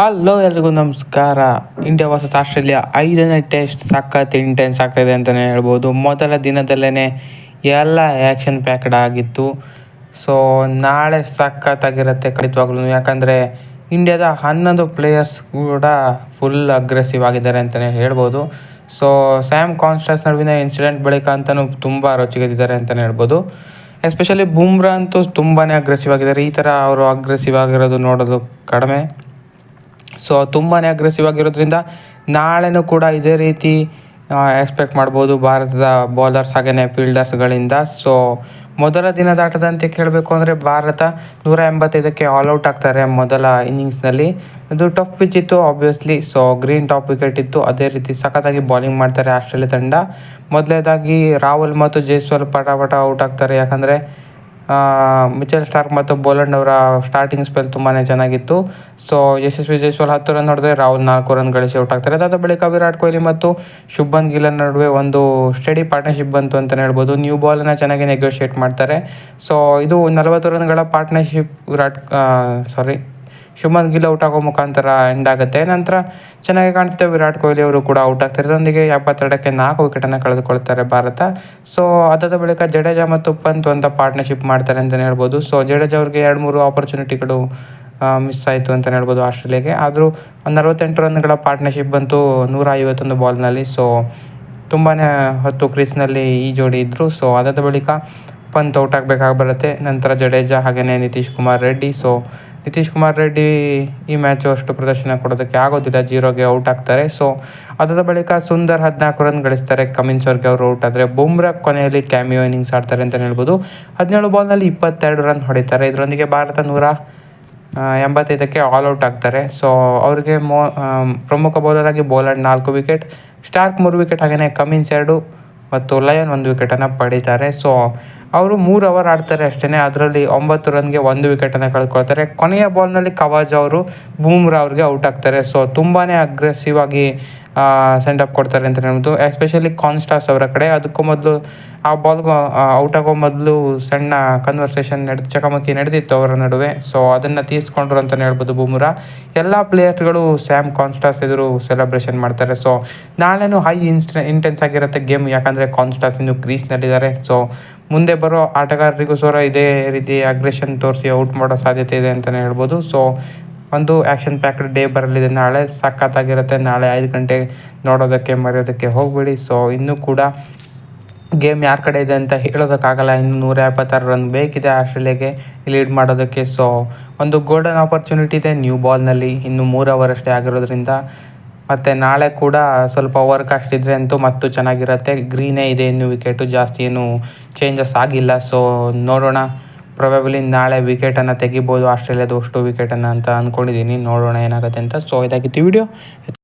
Hello ಎಲ್ರಿಗೂ ನಮಸ್ಕಾರ. India versus Australia ಐದನೇ ಟೆಸ್ಟ್ ಸಖತ್ ಇಂಟೆನ್ಸ್ ಆಗ್ತಾಯಿದೆ ಅಂತಲೇ ಹೇಳ್ಬೋದು. ಮೊದಲ ದಿನದಲ್ಲೇ ಎಲ್ಲ ಆ್ಯಕ್ಷನ್ ಪ್ಯಾಕ್ಡ್ ಆಗಿತ್ತು. ಸೊ ನಾಳೆ ಸಖತ್ತಾಗಿರುತ್ತೆ ಖಂಡಿತವಾಗ್ಲೂ ಯಾಕಂದರೆ ಇಂಡಿಯಾದ ಹನ್ನೊಂದು ಪ್ಲೇಯರ್ಸ್ ಕೂಡ ಫುಲ್ ಅಗ್ರೆಸಿವ್ ಆಗಿದ್ದಾರೆ ಅಂತಲೇ ಹೇಳ್ಬೋದು. ಸೊ ಸ್ಯಾಮ್ ಕಾನ್ಸ್ಟಸ್ ನಡುವಿನ ಇನ್ಸಿಡೆಂಟ್ ಬಳಿಕ ಅಂತಲೂ ತುಂಬ ರೊಚ್ಚಿಗೆದ್ದಿದ್ದಾರೆ ಅಂತಲೇ ಹೇಳ್ಬೋದು. ಎಸ್ಪೆಷಲಿ ಬುಮ್ರಾ ಅಂತೂ ತುಂಬಾ ಅಗ್ರೆಸಿವ್ ಆಗಿದ್ದಾರೆ. ಈ ಥರ ಅವರು ಅಗ್ರೆಸಿವ್ ಆಗಿರೋದು ನೋಡೋದು ಕಡಿಮೆ. ಸೊ ತುಂಬಾ ಅಗ್ರೆಸಿವ್ ಆಗಿರೋದ್ರಿಂದ ನಾಳೆನೂ ಕೂಡ ಇದೇ ರೀತಿ ಎಕ್ಸ್ಪೆಕ್ಟ್ ಮಾಡ್ಬೋದು ಭಾರತದ ಬೌಲರ್ಸ್ ಹಾಗೆಯೇ ಫೀಲ್ಡರ್ಸ್ಗಳಿಂದ ಸೊ ಮೊದಲ ದಿನದ ಆಟದಂತೆ ಕೇಳಬೇಕು ಅಂದರೆ ಭಾರತ ನೂರ ಎಂಬತ್ತೈದಕ್ಕೆ ಆಲ್ಔಟ್ ಆಗ್ತಾರೆ ಮೊದಲ ಇನ್ನಿಂಗ್ಸ್ನಲ್ಲಿ ಅದು ಟಫ್ ಪಿಚ್ ಇತ್ತು obviously so green top wicket ಇತ್ತು. ಅದೇ ರೀತಿ ಸಖತ್ತಾಗಿ ಬೌಲಿಂಗ್ ಮಾಡ್ತಾರೆ ಆಸ್ಟ್ರೇಲಿಯಾ ತಂಡ. ಮೊದಲೇದಾಗಿ ರಾಹುಲ್ ಮತ್ತು ಜೈಸ್ವಾಲ್ ಪಟ ಪಟ ಔಟ್ ಆಗ್ತಾರೆ. ಯಾಕಂದರೆ ಮಿಚೆಲ್ ಸ್ಟಾರ್ಕ್ ಮತ್ತು ಬೋಲಂಡ್ ಅವರ ಸ್ಟಾರ್ಟಿಂಗ್ ಸ್ಪೆಲ್ ತುಂಬಾ ಚೆನ್ನಾಗಿತ್ತು. ಸೊ ಯಶಸ್ವಿ ಜೈಸ್ವಾಲ್ ಹತ್ತು ರನ್ ಹೊಡೆದ್ರೆ ರಾಹುಲ್ ನಾಲ್ಕು ರನ್ ಗಳಿಸಿ ಔಟ್ ಆಗ್ತಾರೆ. ಅದಾದ ಬಳಿಕ ವಿರಾಟ್ ಕೊಹ್ಲಿ ಮತ್ತು ಶುಭನ್ ಗಿಲ್ ನಡುವೆ ಒಂದು ಸ್ಟಡಿ ಪಾರ್ಟ್ನರ್ಶಿಪ್ ಬಂತು ಅಂತಲೇ ಹೇಳ್ಬೋದು. ನ್ಯೂ ಬಾಲನ್ನು ಚೆನ್ನಾಗಿ ನೆಗೋಷಿಯೇಟ್ ಮಾಡ್ತಾರೆ. ಸೊ ಇದು ನಲವತ್ತು ರನ್ಗಳ partnership Virat sorry Shubman Gill out ಆಗೋ ಮುಖಾಂತರ ಎಂಡ್ ಆಗುತ್ತೆ. ನಂತರ ಚೆನ್ನಾಗಿ ಕಾಣ್ತಿದೆ ವಿರಾಟ್ ಕೊಹ್ಲಿ ಅವರು ಕೂಡ ಔಟ್ ಆಗ್ತಾರೆ ಇದೊಂದಿಗೆ ಎಪ್ಪತ್ತೆರಡಕ್ಕೆ ನಾಲ್ಕು ವಿಕೆಟನ್ನು ಕಳೆದುಕೊಳ್ತಾರೆ ಭಾರತ. ಸೊ ಅದಾದ ಬಳಿಕ ಜಡೇಜಾ ಮತ್ತು ಪಂತ್ ಅಂತ ಪಾರ್ಟ್ನರ್ಶಿಪ್ ಮಾಡ್ತಾರೆ ಅಂತಲೇ ಹೇಳ್ಬೋದು. ಸೊ ಜಡೇಜಾ ಅವ್ರಿಗೆ ಎರಡು ಮೂರು ಆಪರ್ಚುನಿಟಿಗಳು ಮಿಸ್ ಆಯಿತು ಅಂತಲೇ ಹೇಳ್ಬೋದು ಆಸ್ಟ್ರೇಲಿಯಾಗೆ. ಆದರೂ ಒಂದು ನಲವತ್ತೆಂಟು ರನ್ಗಳ ಪಾರ್ಟ್ನರ್ಶಿಪ್ ಬಂತು ನೂರ ಐವತ್ತೊಂದು ಬಾಲ್ನಲ್ಲಿ ಸೊ ತುಂಬಾ ಹೊತ್ತು ಕ್ರೀಸ್ನಲ್ಲಿ ಈ ಜೋಡಿ ಇದ್ದರು ಸೊ ಅದಾದ ಬಳಿಕ ಪಂತ್ ಔಟ್ ಆಗಬೇಕಾಗಿ ಬರುತ್ತೆ. ನಂತರ ಜಡೇಜಾ ಹಾಗೆಯೇ ನಿತೀಶ್ ಕುಮಾರ್ ರೆಡ್ಡಿ. ಸೊ ನಿತೀಶ್ ಕುಮಾರ್ ರೆಡ್ಡಿ ಈ ಮ್ಯಾಚು ಅಷ್ಟು ಪ್ರದರ್ಶನ ಕೊಡೋದಕ್ಕೆ ಆಗೋದಿಲ್ಲ. ಜೀರೋಗೆ ಔಟ್ ಆಗ್ತಾರೆ. ಸೊ ಅದಾದ ಬಳಿಕ ಸುಂದರ್ ಹದಿನಾಲ್ಕು ರನ್ ಗಳಿಸ್ತಾರೆ. ಕಮಿನ್ಸ್ ಅವ್ರಿಗೆ ಅವರು ಔಟ್ ಆದರೆ ಬುಮ್ರಾ ಕೊನೆಯಲ್ಲಿ ಕ್ಯಾಮಿಯೋ ಇನ್ನಿಂಗ್ಸ್ ಆಡ್ತಾರೆ ಅಂತಲೇ ಹೇಳ್ಬೋದು. ಹದಿನೇಳು ಬಾಲ್ನಲ್ಲಿ ಇಪ್ಪತ್ತೆರಡು ರನ್ ಹೊಡಿತಾರೆ. ಇದರೊಂದಿಗೆ ಭಾರತ ನೂರ ಎಂಬತ್ತೈದಕ್ಕೆ ಆಲ್ ಔಟ್ ಆಗ್ತಾರೆ. ಸೊ ಅವರಿಗೆ ಮೋ ಪ್ರಮುಖ ಬೌಲರ್ ಆಗಿ ಬೋಲರ್ ನಾಲ್ಕು ವಿಕೆಟ್ ಸ್ಟಾರ್ಕ್ ಮೂರು ವಿಕೆಟ್ ಹಾಗೆಯೇ ಕಮಿನ್ಸ್ ಎರಡು ಮತ್ತು ಲಯನ್ ಒಂದು ವಿಕೆಟನ್ನು ಪಡೀತಾರೆ. ಸೊ ಅವರು ಮೂರು ಅವರ್ ಆಡ್ತಾರೆ ಅಷ್ಟೇ ಅದರಲ್ಲಿ ಒಂಬತ್ತು ರನ್ಗೆ ಒಂದು ವಿಕೆಟನ್ನು ಕಳ್ಕೊಳ್ತಾರೆ. ಕೊನೆಯ ಬಾಲ್ನಲ್ಲಿ ಕವಾಜ್ ಅವರು ಬೂಮ್ರಾ ಅವ್ರಿಗೆ ಔಟ್ ಆಗ್ತಾರೆ. ಸೊ ತುಂಬಾ ಅಗ್ರೆಸಿವ್ ಆಗಿ ಸೆಂಡ್ ಅಪ್ ಕೊಡ್ತಾರೆ ಅಂತ ಹೇಳ್ಬೋದು. ಎಸ್ಪೆಷಲಿ ಕಾನ್ಸ್ಟಾಸ್ ಅವರ ಕಡೆ. ಅದಕ್ಕೂ ಮೊದಲು ಆ ಬಾಲ್ಗೂ ಔಟ್ ಆಗೋ ಮೊದಲು ಸಣ್ಣ ಕನ್ವರ್ಸೇಷನ್ ನಡೆ ಚಕಮಕಿ ನಡೆದಿತ್ತು ಅವರ ನಡುವೆ. ಸೊ ಅದನ್ನು ತೀರಿಸ್ಕೊಂಡ್ರು ಅಂತಲೇ ಹೇಳ್ಬೋದು ಬೂಮ್ರಾ. ಎಲ್ಲ ಪ್ಲೇಯರ್ಸ್ಗಳು ಸ್ಯಾಮ್ ಕಾನ್ಸ್ಟಾಸ್ ಎದುರು ಸೆಲೆಬ್ರೇಷನ್ ಮಾಡ್ತಾರೆ. ಸೊ ನಾಳೆನೂ ಹೈ ಇನ್ಸ್ಟ ಇಂಟೆನ್ಸ್ ಆಗಿರುತ್ತೆ ಗೇಮ್ ಯಾಕಂದರೆ ಕಾನ್ಸ್ಟಾಸ್ ಇನ್ನು ಕ್ರೀಸ್ನಲ್ಲಿದ್ದಾರೆ ಸೊ ಮುಂದೆ ಬರೋ ಆಟಗಾರರಿಗೂ ಸಹ ಇದೇ ರೀತಿ ಅಗ್ರೆಷನ್ ತೋರಿಸಿ ಔಟ್ ಮಾಡೋ ಸಾಧ್ಯತೆ ಇದೆ ಅಂತಲೇ ಹೇಳ್ಬೋದು. ಸೊ ಒಂದು ಆ್ಯಕ್ಷನ್ ಪ್ಯಾಕ್ಡ್ ಡೇ ಬರಲಿದೆ ನಾಳೆ, ಸಖತ್ತಾಗಿರುತ್ತೆ. ನಾಳೆ ಐದು ಗಂಟೆ ನೋಡೋದಕ್ಕೆ, ಮರೆಯೋದಕ್ಕೆ ಹೋಗಬೇಡಿ. ಸೊ ಇನ್ನೂ ಕೂಡ ಗೇಮ್ ಯಾರ ಕಡೆ ಇದೆ ಅಂತ ಹೇಳೋದಕ್ಕಾಗಲ್ಲ. ಇನ್ನು ನೂರ ಎಪ್ಪತ್ತಾರು ರನ್ ಬೇಕಿದೆ ಆಸ್ಟ್ರೇಲಿಯಾಗೆ ಲೀಡ್ ಮಾಡೋದಕ್ಕೆ. ಸೊ ಒಂದು ಗೋಲ್ಡನ್ ಆಪರ್ಚುನಿಟಿ ಇದೆ ನ್ಯೂ ಬಾಲ್ನಲ್ಲಿ ಇನ್ನು ಮೂರು ಅವರ್ ಅಷ್ಟೇ ಆಗಿರೋದ್ರಿಂದ ಮತ್ತು ನಾಳೆ ಕೂಡ ಸ್ವಲ್ಪ ಓವರ್ ಕಾಸ್ಟ್ ಇದ್ದರೆ ಅಂತೂ ಮತ್ತು ಚೆನ್ನಾಗಿರುತ್ತೆ. ಗ್ರೀನೇ ಇದೆ ಇನ್ನು ವಿಕೆಟು ಜಾಸ್ತಿ ಏನು ಚೇಂಜಸ್ ಆಗಿಲ್ಲ. ಸೊ ನೋಡೋಣ. ಪ್ರೊಬೆಬಲಿ ನಾಳೆ ವಿಕೆಟನ್ನು ತೆಗಿಬೋದು. ಆಸ್ಟ್ರೇಲಿಯಾದ ಅಷ್ಟು ವಿಕೆಟನ್ನು ಅಂತ ಅಂದ್ಕೊಂಡಿದ್ದೀನಿ ನೋಡೋಣ ಏನಾಗುತ್ತೆ ಅಂತ. ಸೊ ಇದಾಗಿತ್ತು ವಿಡಿಯೋ